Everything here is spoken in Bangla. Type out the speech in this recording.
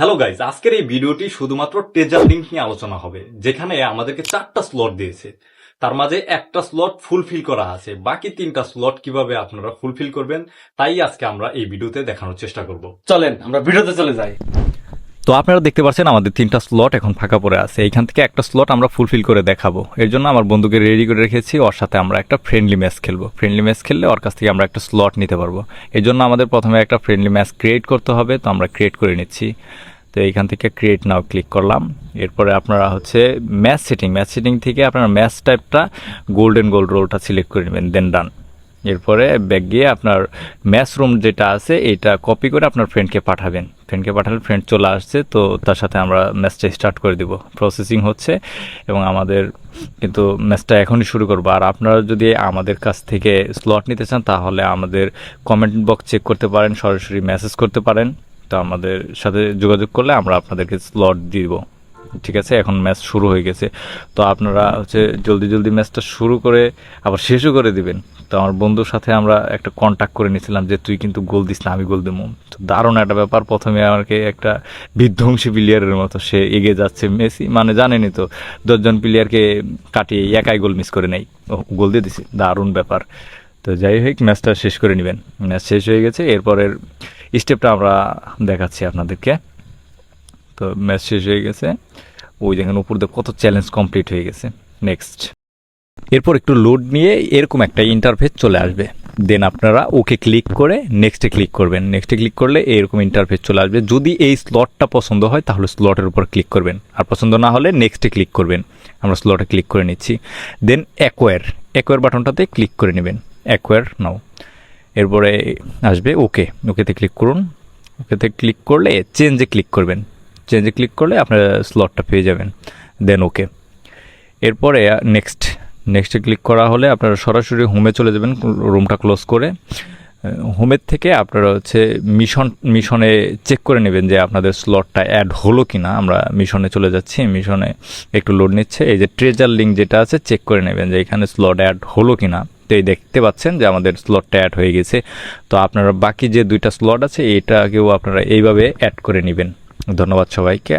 হ্যালো গাইজ আজকের এই ভিডিওটি শুধুমাত্র টেজার লিঙ্ক নিয়ে আলোচনা হবে, যেখানে আমাদেরকে চারটা স্লট দিয়েছে। তার মাঝে একটা স্লট ফুলফিল করা আছে, বাকি তিনটা স্লট কীভাবে আপনারা ফুলফিল করবেন, তাই আজকে আমরা এই ভিডিওতে দেখানোর চেষ্টা করব। চলেন, আমরা ভিডিওতে চলে যাই। তো আপনারা দেখতে পাচ্ছেন আমাদের তিনটা স্লট এখন ফাঁকা পড়ে আছে। এইখান থেকে একটা স্লট আমরা ফুলফিল করে দেখাবো। এর জন্য আমার বন্ধুকে রেডি করে রেখেছি, ওর সাথে আমরা একটা ফ্রেন্ডলি ম্যাচ খেলব। ফ্রেন্ডলি ম্যাচ খেললে ওর কাছ থেকে আমরা একটা স্লট নিতে পারব। এর জন্য আমাদের প্রথমে একটা ফ্রেন্ডলি ম্যাচ ক্রিয়েট করতে হবে, তো আমরা ক্রিয়েট করে নিচ্ছি। তো এইখান থেকে ক্রিয়েট নাও ক্লিক করলাম। এরপরে আপনারা হচ্ছে ম্যাচ সেটিং ম্যাচ সেটিং থেকে আপনারা ম্যাচ টাইপটা গোল্ডেন গোল্ড রোলটা সিলেক্ট করে নেবেন দেন ডান এরপরে ব্যাগ গিয়ে আপনার ম্যাচ রুম যেটা আছে, এটা কপি করে আপনার ফ্রেন্ডকে পাঠাবেন। ফ্রেন্ডকে পাঠালে ফ্রেন্ড চলে আসছে, তো তার সাথে আমরা ম্যাচটা স্টার্ট করে দিব। প্রসেসিং হচ্ছে এবং আমাদের কিন্তু ম্যাচটা এখনই শুরু করব। আর আপনারা যদি আমাদের কাছ থেকে স্লট নিতে চান, তাহলে আমাদের কমেন্ট বক্স চেক করতে পারেন, সরাসরি মেসেজ করতে পারেন। তো আমাদের সাথে যোগাযোগ করলে আমরা আপনাদেরকে স্লট দিব। ঠিক আছে, এখন ম্যাচ শুরু হয়ে গেছে। তো আপনারা হচ্ছে জলদি জলদি ম্যাচটা শুরু করে আবার শেষও করে দিবেন। তো আমার বন্ধুর সাথে আমরা একটা কন্ট্যাক্ট করে নিয়েছিলাম যে, তুই কিন্তু গোল দিস না, আমি গোল দেবো। তো দারুণ একটা ব্যাপার। প্রথমে আমাকে একটা বিধ্বংসী প্লেয়ারের মতো সে এগিয়ে যাচ্ছে। মেসি মানে জানেনি তো, দশজন প্লেয়ারকে কাটিয়ে একাই গোল মিস করে নেই গোল দিয়ে দিছি, দারুণ ব্যাপার। তো যাই হোক ম্যাচটা শেষ করে নেবেন। ম্যাচ শেষ হয়ে গেছে, এরপরের স্টেপটা আমরা দেখাচ্ছি আপনাদেরকে। তো ম্যাচ শেষ হয়ে গেছে। ওই দেখেন উপর দিয়ে কত চ্যালেঞ্জ কমপ্লিট হয়ে গেছে। নেক্সট এরপর একটু লোড নিয়ে এরকম একটা ইন্টারফেস চলে আসবে। দেন আপনারা ওকে ক্লিক করে নেক্সটে ক্লিক করবেন। নেক্সটে ক্লিক করলে এরকম ইন্টারফেস চলে আসবে। যদি এই স্লটটা পছন্দ হয়, তাহলে স্লটের উপর ক্লিক করবেন। আর পছন্দ না হলে নেক্সটে ক্লিক করবেন। আমরা স্লটে ক্লিক করে নিচ্ছি। দেন অ্যাকোয়ার অ্যাকোয়ার বাটনটাতে ক্লিক করে নেবেন। অ্যাকোয়ার নাও এরপরে আসবে ওকে ওকেতে ক্লিক করুন। ওকেতে ক্লিক করলে চেঞ্জে ক্লিক করবেন। চেঞ্জে ক্লিক করলে আপনার স্লটটা পেয়ে যাবেন। দেন ওকে এরপরে নেক্সট নেক্সটে ক্লিক করা হলে আপনারা সরাসরি হোমে চলে যাবেন রুমটা ক্লোজ করে। হোমের থেকে আপনারা হচ্ছে মিশন মিশনে চেক করে নেবেন যে আপনাদের স্লটটা অ্যাড হলো কি না আমরা মিশনে চলে যাচ্ছি মিশনে একটু লোড নিচ্ছে। এই যে ট্রেজার লিঙ্ক যেটা আছে চেক করে নেবেন যে এখানে স্লট অ্যাড হলো কি না তো এই দেখতে পাচ্ছেন যে আমাদের স্লটটা অ্যাড হয়ে গেছে। তো আপনারা বাকি যে দুইটা স্লট আছে, এটাকেও আপনারা এইভাবে অ্যাড করে নেবেন। ধন্যবাদ সবাইকে।